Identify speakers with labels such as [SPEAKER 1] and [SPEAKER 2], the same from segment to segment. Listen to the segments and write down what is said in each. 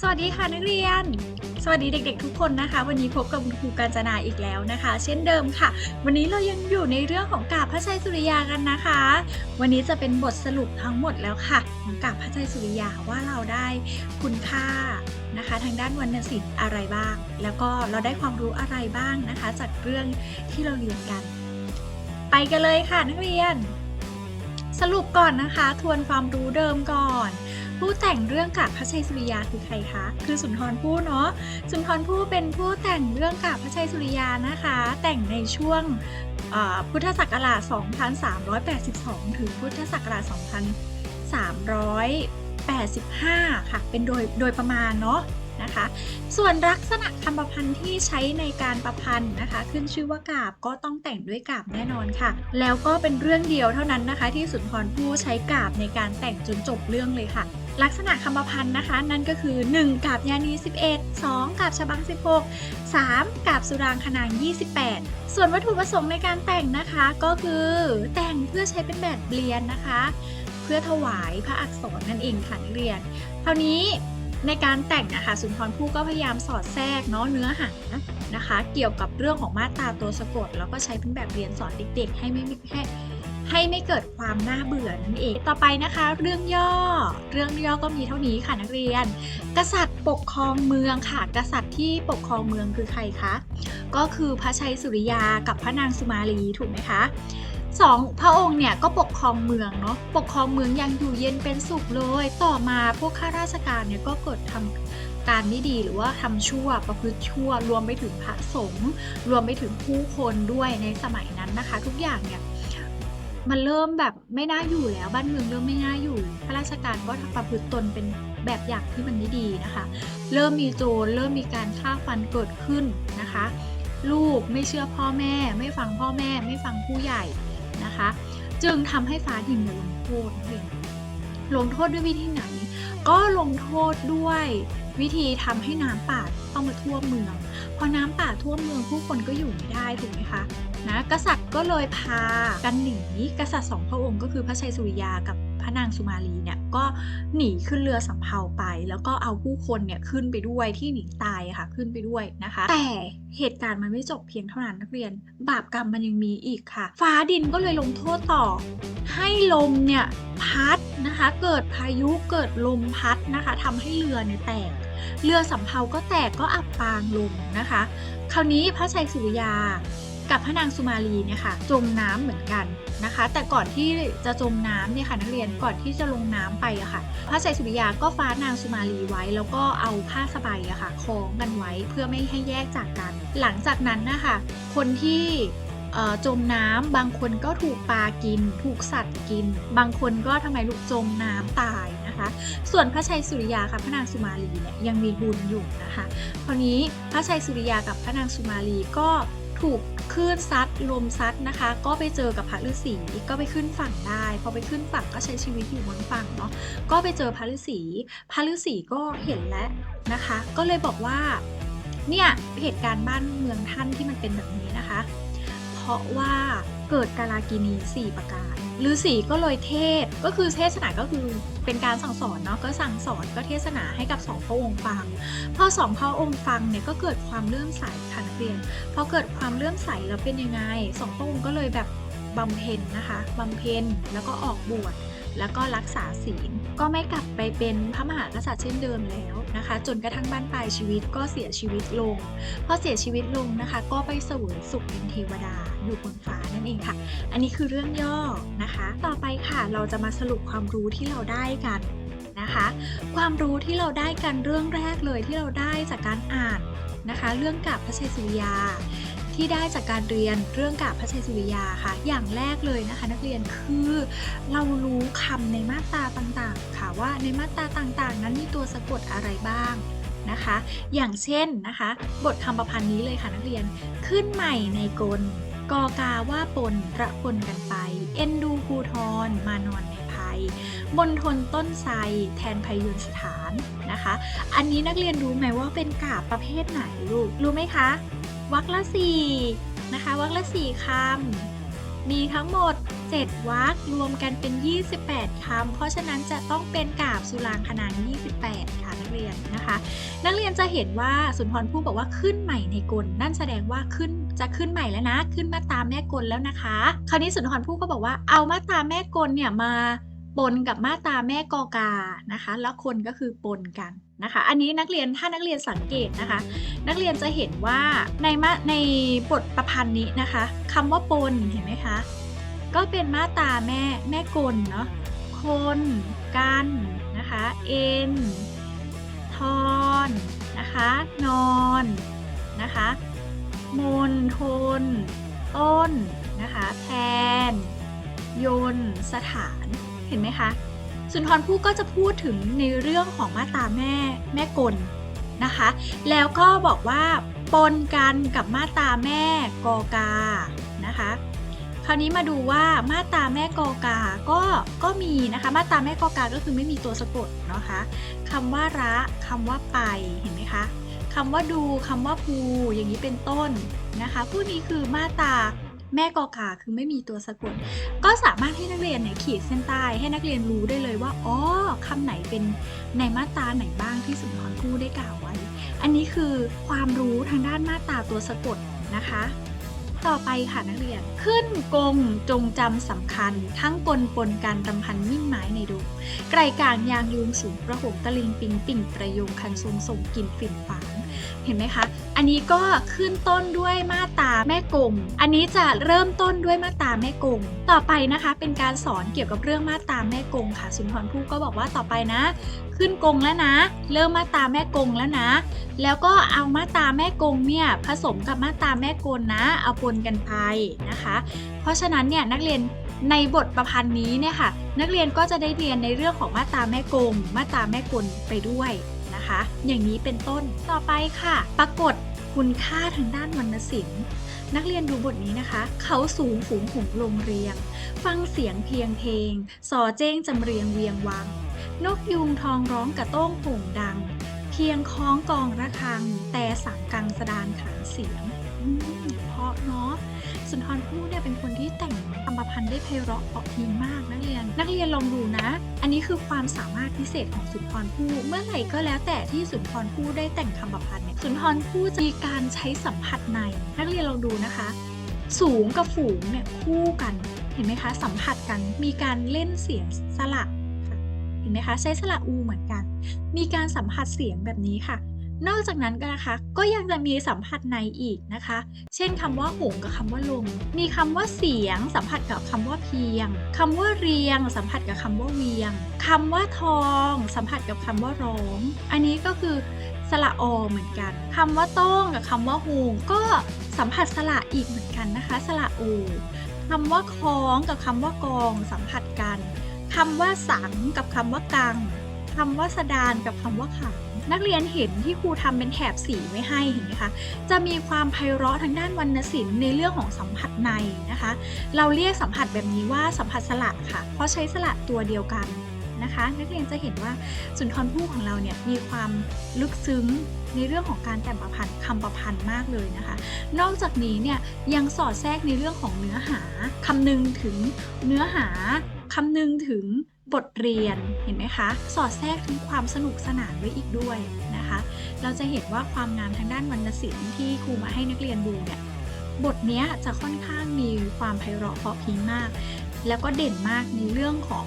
[SPEAKER 1] สวัสดีค่ะนักเรียน สวัสดีเด็ก ๆ ทุกคนนะคะ วันนี้พบกับคุณครูกาญจนาอีกแล้วนะคะ เช่นเดิมค่ะ วันนี้เรายังอยู่ในเรื่องของกาบพระชัยสุริยากันนะคะ วันนี้จะเป็นบทสรุปทั้งหมดแล้วค่ะ ของกาบพระชัยสุริยาว่าเราได้คุณค่านะคะ ทางด้านวรรณศิลป์อะไรบ้าง แล้วก็เราได้ความรู้อะไรบ้างนะคะ จากเรื่องที่เราเรียนกัน ไปกันเลยค่ะนักเรียน สรุปก่อนนะคะ ทวนความรู้เดิมก่อน ผู้แต่งเรื่องกาบพระชัยสุริยาคือใครคะ คือสุนทรภู่เนาะ สุนทรภู่เป็นผู้แต่งเรื่องกาบพระชัยสุริยานะคะ แต่งในช่วงพุทธศักราช 2382 ถึงพุทธศักราช 2385 ค่ะ เป็นโดยโดยประมาณเนาะนะคะ ส่วนลักษณะคำประพันธ์ที่ใช้ในการประพันธ์นะคะ ขึ้นชื่อว่ากาบก็ต้องแต่งด้วยกาบแน่นอนค่ะ แล้วก็เป็นเรื่องเดียวเท่านั้นนะคะ ที่สุนทรภู่ใช้กาบในการแต่งจนจบเรื่องเลยค่ะ ลักษณะคำประพันธ์นะคะ นั่นก็คือ 1. กาบยานี 11 2. กาบฉบัง 16 3. กาบสุรางคนาง28 ส่วนวัตถุประสงค์ในการแต่งนะคะก็คือแต่งเพื่อใช้เป็นแบบเรียนนะคะ เพื่อถวายพระอักษรนั่นเองค่ะนักเรียน คราวนี้ในการแต่งนะคะสุนทรภู่ก็พยายามสอดแทรกเนาะเนื้อหานะคะ เกี่ยวกับเรื่องของมาตราตัวสะกด แล้วก็ใช้เป็นแบบเรียนสอนเด็กๆ ให้ไม่ให้ ไม่เกิดความน่าเบื่อนั่นเอง ต่อไปนะคะ เรื่องย่อ เรื่องย่อก็มีเท่านี้ค่ะนักเรียน กษัตริย์ปกครองเมืองค่ะ กษัตริย์ที่ปกครองเมืองคือใครคะ ก็คือพระชัยสุริยากับพระนางสุมาลีถูกไหมคะสองพระองค์เนี่ยก็ปกครองเมืองเนาะปกครองเมืองยังอยู่เย็นเป็นสุขเลย ต่อมาพวกข้าราชการเนี่ยก็เกิดทำการไม่ดีหรือว่าทำชั่วประพฤติชั่ว รวมไปถึงพระสงฆ์รวมไปถึงผู้คนด้วยในสมัยนั้นนะคะ ทุกอย่างเนี่ย มันเริ่มแบบไม่น่าอยู่แล้วบ้านเมืองเริ่มไม่น่าอยู่ข้าราชการก็ทำประพฤติตนเป็นแบบอย่างที่มันไม่ดีนะคะ เริ่มมีโจรเริ่มมีการฆ่าฟันเกิดขึ้นนะคะ ลูกไม่เชื่อพ่อแม่ ไม่ฟังพ่อแม่ ไม่ฟังผู้ใหญ่นะคะ จึงทำให้ฟ้าดินเนี่ยลงโทษเองลงโทษด้วยวิธีไหน ก็ลงโทษด้วยวิธีทำให้น้ำป่าเข้ามาท่วมเมือง พอน้ำป่าท่วมเมืองผู้คนก็อยู่ไม่ได้ถูกไหมคะ นะกษัตริย์ก็เลยพากันหนีกษัตริย์สองพระองค์ก็คือพระชัยสุริยากับพระนางสุมาลีเนี่ยก็หนีขึ้นเรือสำเภาไป แล้วก็เอาผู้คนเนี่ยขึ้นไปด้วยที่หนีตายค่ะขึ้นไปด้วยนะคะ แต่เหตุการณ์มันไม่จบเพียงเท่านั้นนักเรียน บาปกรรมมันยังมีอีกค่ะ ฟ้าดินก็เลยลงโทษต่อ ให้ลมเนี่ยพัดนะคะเกิดพายุเกิดลมพัดนะคะทำให้เรือเนี่ยแตก เรือสำเภาก็แตกก็อับปางลงนะคะ คราวนี้พระชัยสุริยา กับพระนางสุมาลีเนี่ยค่ะจมน้ำเหมือนกันนะคะ แต่ก่อนที่จะจมน้ำเนี่ยค่ะนักเรียนก่อนที่จะลงน้ำไปอะค่ะ พระชัยสุริยาก็ฟ้านางสุมาลีไว้ แล้วก็เอาผ้าสบายอะค่ะคล้องกันไว้เพื่อไม่ให้แยกจากกัน หลังจากนั้นนะคะคนที่จมน้ำบางคนก็ถูกปลากิน ถูกสัตว์กิน บางคนก็ทำไมลูกจมน้ำตายนะคะ ส่วนพระชัยสุริยาค่ะพระนางสุมาลีเนี่ยยังมีบุญอยู่นะคะคราวนี้พระชัยสุริยากับพระนางสุมาลีก็ถูก คลื่นซัดลมซัดนะคะ ก็ไปเจอกับพระฤาษีก็ไปขึ้นฝั่งได้พอไปขึ้นฝั่งก็ใช้ชีวิตอยู่บนฝั่งเนาะก็ไปเจอพระฤาษีพระฤาษีก็เห็นแล้วนะคะ ก็เลยบอกว่าเนี่ยเหตุการณ์บ้านเมืองท่านที่มันเป็นแบบนี้นะคะ ราะว่าเกิดกาลากินีสี่ประการฤาษีก็เลยเทศก็คือเทศนาก็คือเป็นการสั่งสอนเนาะก็สั่งสอนก็เทศนาให้กับสองพระองค์ฟังพอสองพระองค์ฟังเนี่ยก็เกิดความเลื่อมใสค่ะนักเรียนพอเกิดความเลื่อมใสแล้วเป็นยังไงสองพระองค์ก็เลยแบบบำเพ็ญนะคะบำเพ็ญแล้วก็ออกบวช แล้วก็รักษาศีลก็ไม่กลับไปเป็นพระมหากษัตริย์เช่นเดิมแล้วนะคะ จนกระทั่งบ้านปลายชีวิตก็เสียชีวิตลงพอเสียชีวิตลงนะคะ ก็ไปเสวยสุขเป็นเทวดาอยู่บนฟ้านั่นเองค่ะ อันนี้คือเรื่องย่อนะคะ ต่อไปค่ะเราจะมาสรุปความรู้ที่เราได้กันนะคะ ความรู้ที่เราได้กันเรื่องแรกเลยที่เราได้จากการอ่านนะคะ เรื่องกับพระเชัยสุริยา ที่ได้จากการเรียนเรื่องกับพระชัยสุริยาค่ะ อย่างแรกเลยนะคะ นักเรียนคือเรารู้คำในมาตราต่างๆ ค่ะว่าในมาตราต่างๆ นั้นมีตัวสะกดอะไรบ้างนะคะ อย่างเช่นนะคะ บทคำประพันธ์นี้เลยค่ะนักเรียนขึ้นใหม่ในกลกอกาว่าปนระปนกันไป เอ็นดูภูทรมานอนในภัยมณฑลต้นไทรแทนพยุนสถานนะคะ อันนี้นักเรียนรู้ไหมว่าเป็นกาบประเภทไหนลูก รู้ไหมคะ วรรคละสี่นะคะวรรคละสี่คำ มีทั้งหมด 7วรรครวมกันเป็น 28 คำ เพราะฉะนั้นจะต้องเป็นกาบสุรางคนาง28 ค่ะนักเรียนนะคะ นักเรียนจะเห็นว่าสุนทรภู่บอกว่าขึ้นใหม่ในกล นั่นแสดงว่าขึ้นจะขึ้นใหม่แล้วนะ ขึ้นมาตราแม่กลแล้วนะคะ คราวนี้สุนทรภู่ก็บอกว่าเอามาตราแม่กลเนี่ยมาปนกับมาตราแม่กอกานะคะ แล้วคนก็คือปนกัน นะคะอันนี้นักเรียนถ้านักเรียนสังเกตนะคะ นักเรียนจะเห็นว่าในมาในบทประพันธ์นี้นะคะคำว่าปนเห็นไหมคะก็เป็นมาตาแม่แม่กลเนาะคนกันนะคะเอ็นทอนนะคะนอนนะคะมนทน ต้นนะคะแทน ยนสถานเห็นไหมคะ สุนทรภู่ก็จะพูดถึงในเรื่องของมาตาแม่แม่กลนะคะ แล้วก็บอกว่าปนกันกับมาตาแม่กอกานะคะคราวนี้มาดูว่ามาตาแม่กอกา ก็ก็มีนะคะมาตาแม่กอกาก็คือไม่มีตัวสะกดนะคะคำว่าระคำว่าไปเห็นไหมคะคำว่าดูคำว่าภูอย่างนี้เป็นต้นนะคะพวกนี้คือมาตา แม่กอกาคือไม่มีตัวสะกด ก็สามารถให้นักเรียนเนี่ยขีดเส้นใต้ให้นักเรียนรู้ได้เลยว่าอ๋อคำไหนเป็นในมาตราไหนบ้างที่สุนทรภู่ได้กล่าวไว้ อันนี้คือความรู้ทางด้านมาตราตัวสะกดนะคะ ต่อไปค่ะนักเรียนขึ้นกงจงจำสำคัญ ทั้งปนปนการรำพันมิ่งไม้ในดงไกรกลางยางยุงสูงประหงตะลิงปิงปิ่งประโยงคันทรงส่งกลิ่นฝิ่นฝาง เห็นไหมคะ อันนี้ก็ขึ้นต้นด้วยมาตาแม่กงอันนี้จะเริ่มต้นด้วยมาตาแม่กงต่อไปนะคะเป็นการสอนเกี่ยวกับเรื่องมาตาแม่กงค่ะ สุนทรภู่ก็บอกว่าต่อไปนะ ขึ้นกงแล้วนะ เริ่มมาตาแม่กงแล้วนะ แล้วก็เอามาตาแม่กงเนี่ยผสมกับมาตาแม่กลนะ เอาปนกันไปนะคะ เพราะฉะนั้นเนี่ยนักเรียนในบทประพันธ์นี้เนี่ยค่ะ นักเรียนก็จะได้เรียนในเรื่องของมาตราแม่กงมาตราแม่กลไปด้วย นะคะ อย่างนี้เป็นต้นต่อไปค่ะ ปรากฏคุณค่าทางด้านวรรณศิลป์ นักเรียนดูบทนี้นะคะ เขาสูงฝูงหงลงเรียง ฟังเสียงเพียงเพลง สอเจ้งจำเรียงเวียงวัง นกยูงทองร้องกระโต้งโป่งดัง เพียงคล้องกองระฆัง แต่สังกังสดานขานเสียง เพราะเนาะสุนทรภู่เนี่ยเป็นคนที่แต่งคำประพันธ์ได้ไพเราะเพราะพริ้งมากนักเรียน นักเรียนลองดูนะ อันนี้คือความสามารถพิเศษของสุนทรภู่เมื่อไหร่ก็แล้วแต่ที่สุนทรภู่ได้แต่งคำประพันธ์เนี่ยสุนทรภู่จะมีการใช้สัมผัสใน นักเรียนลองดูนะคะ สูงกับฝูงเนี่ยคู่กันเห็นไหมคะสัมผัสกันมีการเล่นเสียงสระเห็นไหมคะใช้สระอูเหมือนกัน มีการสัมผัสเสียงแบบนี้ค่ะ นอกจากนั้นก็นะคะก็ยังจะมีสัมผัสในอีกนะคะ เช่นคำว่าหงกับคำว่าลง มีคำว่าเสียง สัมผัสกับคำว่าเพียงคำว่าเรียง สัมผัสกับคำว่าเวียงคำว่าทอง สัมผัสกับคำว่าร้อง อันนี้ก็คือสระอเหมือนกันคำว่าโต้งกับคำว่าหูก็สัมผัสสระอีกเหมือนกันนะคะ สระโอคำว่าคล้องกับคำว่ากอง สัมผัสกันคำว่าสังกับคำว่ากังคำว่าสดานกับคำว่าขัง นักเรียนเห็นที่ครูทำเป็นแถบสีไว้ให้เห็นไหมคะจะมีความไพเราะทางด้านวรรณศิลป์ในเรื่องของสัมผัสในนะคะ เราเรียกสัมผัสแบบนี้ว่าสัมผัสสระค่ะ เพราะใช้สระตัวเดียวกันนะคะ นักเรียนจะเห็นว่าสุนทรภู่ของเราเนี่ยมีความลึกซึ้งในเรื่องของการแต่งประพันธ์คำประพันธ์มากเลยนะคะ นอกจากนี้เนี่ยยังสอดแทรกในเรื่องของเนื้อหาคำนึงถึงเนื้อหาคำนึงถึง บทเรียนเห็นไหมคะ สอดแทรกถึงความสนุกสนานไว้อีกด้วยนะคะ เราจะเห็นว่าความงามทางด้านวรรณศิลป์ที่ครูมาให้นักเรียนดูเนี่ยบทนี้จะค่อนข้างมีความไพเราะเพราะพิ้งมาก แล้วก็เด่นมากในเรื่องของ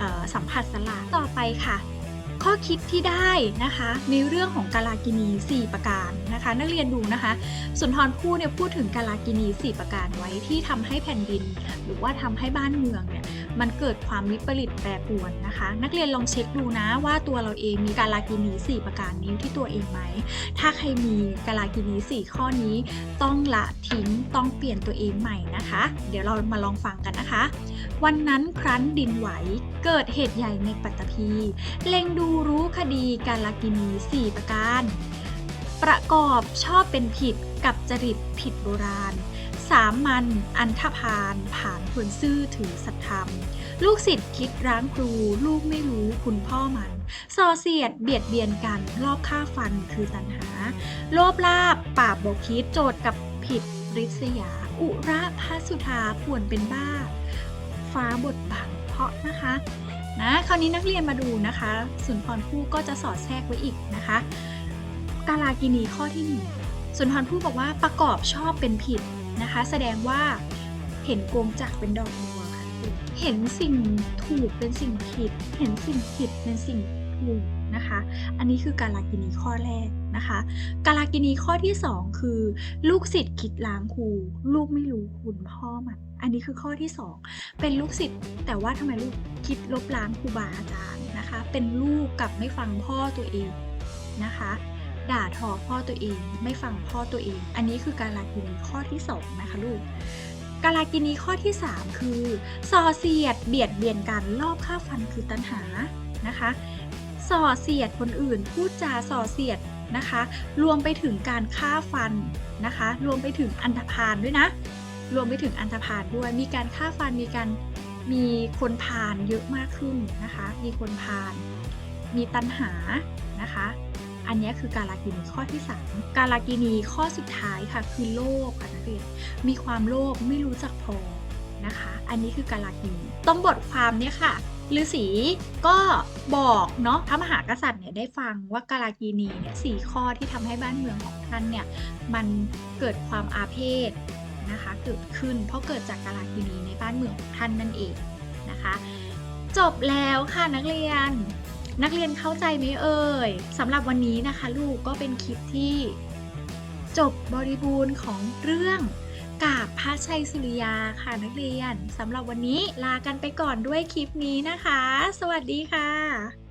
[SPEAKER 1] ออสัมผัสสลาต่อไปค่ะ ข้อคิดที่ได้นะคะในเรื่องของกาลากินี 4 ประการนะคะ นักเรียนดูนะคะ สุนทรภู่เนี่ยพูดถึงกาลากินี 4 ประการไว้ที่ทำให้แผ่นดิน หรือว่าทำให้บ้านเมืองเนี่ยมันเกิดความวิปริตแปรปรวนนะคะ นักเรียนลองเช็คดูนะว่าตัวเราเองมีกาลากินี 4 ประการนี้ที่ตัวเองไหม ถ้าใครมีกาลากินี 4 ข้อนี้ ต้องละทิ้งต้องเปลี่ยนตัวเองใหม่นะคะ เดี๋ยวเรามาลองฟังกันนะคะ วันนั้นครั้นดินไหว เกิดเหตุใหญ่ในปัตตภี เล็งดูรู้คดีการลากินี 4 ประการ ประกอบชอบเป็นผิดกับจริตผิดโบราณ สามมันอันธพาลผ่านคนซื่อถือสัตธรรม ลูกศิษย์คิดร้างครู ลูกไม่รู้คุณพ่อมันส่อเสียดเบียดเบียนกันรอบฆ่าฟันคือตันหา โลภลาบปราบบคิดโจทย์กับผิดริษยา อุระพระสุธาป่วนเป็นบ้า ฟ้าบทบังเพราะนะคะนะคราวนี้นักเรียนมาดูนะคะ สุนทรภู่ก็จะสอดแทรกไว้อีกนะคะกาลากินีข้อที่หนึ่งสุนทรภู่บอกว่าประกอบชอบเป็นผิดนะคะ แสดงว่าเห็นโกงจักเป็นดอกบัวค่ะเห็นสิ่งถูกเป็นสิ่งผิด เห็นสิ่งผิดเป็นสิ่งถูกนะคะ อันนี้คือกาลากินีข้อแรก นะคะกาลากินีข้อที่สองคือ ลูกศิษย์คิดล้างครูลูกไม่รู้คุณพ่อมัน อันนี้คือข้อที่สองเป็นลูกศิษย์แต่ว่าทำไมลูกคิดลบล้างครูบาอาจารย์นะคะ เป็นลูกกับไม่ฟังพ่อตัวเองนะคะด่าทอพ่อตัวเองไม่ฟังพ่อตัวเอง อันนี้คือการลากินีข้อที่สองนะคะลูกกาลากินีข้อที่ 3 คือส่อเสียดเบียดเบียนกันรอบฆ่าฟันคือตัณหานะคะส่อเสียดคนอื่นพูดจาส่อเสียด นะคะ รวมไปถึงการฆ่าฟันนะคะ รวมไปถึงอันธพาลด้วยนะ รวมไปถึงอันธพาลด้วย มีการฆ่าฟัน มีการมีคนพาลเยอะมากขึ้นนะคะ มีคนพาล มีตัณหานะคะ อันนี้คือกาลากินีข้อที่ 3 กาลากินีข้อสุดท้ายค่ะคือโลภค่ะนักเรียน มีความโลภไม่รู้จักพอนะคะ อันนี้คือกาลากินีต้องบทความเนี่ยค่ะ ฤาษีก็บอกเนาะพระมหากษัตริย์เนี่ยได้ฟังว่ากาลากินีเนี่ยสี่ข้อที่ทำให้บ้านเมืองของท่านเนี่ยมันเกิดความอาเพศนะคะเกิดขึ้นเพราะเกิดจากกาลากินีในบ้านเมืองของท่านนั่นเองนะคะ จบแล้วค่ะนักเรียน นักเรียนเข้าใจไหมเอ่ยสำหรับวันนี้นะคะ ลูกก็เป็นคลิปที่จบบริบูรณ์ของเรื่อง กาบพระชัยสุริยาค่ะนักเรียนสำหรับวันนี้ลากันไปก่อนด้วยคลิปนี้นะคะ สวัสดีค่ะ